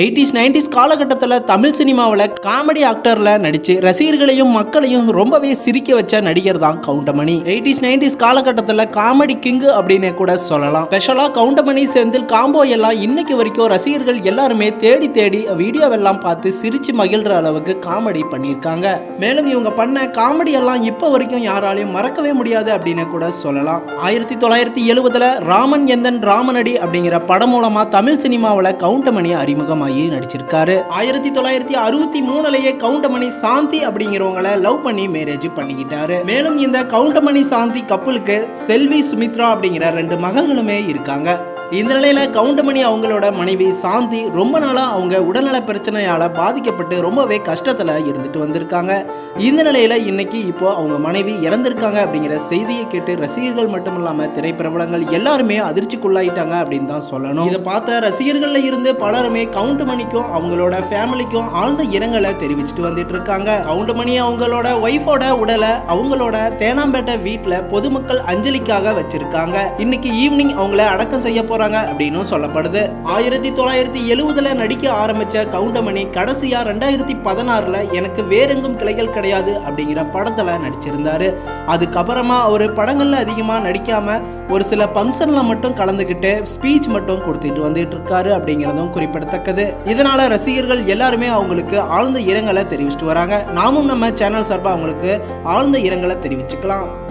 Eighties nineties காலகட்டத்தில் தமிழ் சினிமாவில் comedy ஆக்டரில் நடித்து ரசிகர்களையும் மக்களையும் ரொம்பவே சிரிக்க வச்ச நடிகர் தான் கவுண்டமணி. எயிட்டிஸ் நைன்டிஸ் காலகட்டத்தில் காமெடி கிங்கு அப்படின்னு கூட சொல்லலாம். ஸ்பெஷலாக கவுண்டமணி செந்தில் காம்போ எல்லாம் இன்னைக்கு வரைக்கும் ரசிகர்கள் எல்லாருமே தேடி தேடி வீடியோவெல்லாம் பார்த்து சிரித்து மகிழ்ற அளவுக்கு காமெடி பண்ணியிருக்காங்க. மேலும் இவங்க பண்ண காமெடி எல்லாம் இப்போ வரைக்கும் யாராலையும் மறக்கவே முடியாது அப்படின்னு கூட சொல்லலாம். ஆயிரத்தி தொள்ளாயிரத்தி எழுபதில் ராமன் எந்தன் ராமனடி அப்படிங்கிற படம் மூலமாக தமிழ் சினிமாவில் கவுண்டமணி அறிமுகமாக நடிச்சிருக்காரு. ஆயிரத்தி தொள்ளாயிரத்தி அறுபத்தி மூணுலயே கவுண்டமணி சாந்தி அப்படிங்கிறவங்கள லவ் பண்ணி மேரேஜ் பண்ணிக்கிட்டாரு. மேலும் இந்த கவுண்டமணி சாந்தி கப்பலுக்கு செல்வி சுமித்ரா அப்படிங்கிற ரெண்டு மகள்களுமே இருக்காங்க. இந்த நிலையில கவுண்டமணி அவங்களோட மனைவி சாந்தி ரொம்ப நாளா அவங்க உடல்நல பிரச்சனையால பாதிக்கப்பட்டு ரொம்பவே கஷ்டத்துல இருந்துட்டு வந்திருக்காங்க. இந்த நிலையில இன்னைக்கு இப்போ அவங்க மனைவி இறந்திருக்காங்க அப்படிங்கிற செய்தியை கேட்டு ரசிகர்கள் மட்டும் இல்லாம திரைப்பிரபலங்கள் எல்லாருமே அதிர்ச்சிக்குள்ளாயிட்டாங்க அப்படின்னு தான் சொல்லணும். இதை பார்த்த ரசிகர்கள்ல இருந்து பலருமே கவுண்டமணிக்கும் அவங்களோட ஃபேமிலிக்கும் ஆழ்ந்த இரங்கலை தெரிவிச்சுட்டு வந்துட்டு இருக்காங்க. கவுண்டமணி அவங்களோட ஒய்ஃபோட உடலை அவங்களோட தேனாம்பேட்டை வீட்டில் பொதுமக்கள் அஞ்சலிக்காக வச்சிருக்காங்க. இன்னைக்கு ஈவினிங் அவங்கள அடக்கம் செய்ய போறாங்க அப்படின்னு சொல்லப்படுது. ஆயிரத்தி தொள்ளாயிரத்தி எழுவதுல நடிக்க ஆரம்பிச்ச கவுண்டமணி கடைசியா ரெண்டாயிரத்தி பதினாறுல எனக்கு வேறெங்கும் கிளைகள் கிடையாது அப்படிங்கிற படத்துல நடிச்சிருந்தாரு. அதுக்கப்புறமா அவர் படங்கள்ல அதிகமா நடிக்காம ஒரு சில ஃபங்க்ஷன்ல மட்டும் கலந்துக்கிட்டு ஸ்பீச் மட்டும் கொடுத்துட்டு வந்துட்டு இருக்காரு அப்படிங்கிறதும் குறிப்பிடத்தக்கது. இதனால ரசிகர்கள் எல்லாருமே அவங்களுக்கு ஆழ்ந்த இரங்கலை தெரிவிச்சிட்டு வராங்க. நாமும் நம்ம சேனல் சார்பாக அவங்களுக்கு ஆழ்ந்த இரங்கலை தெரிவிச்சுக்கலாம்.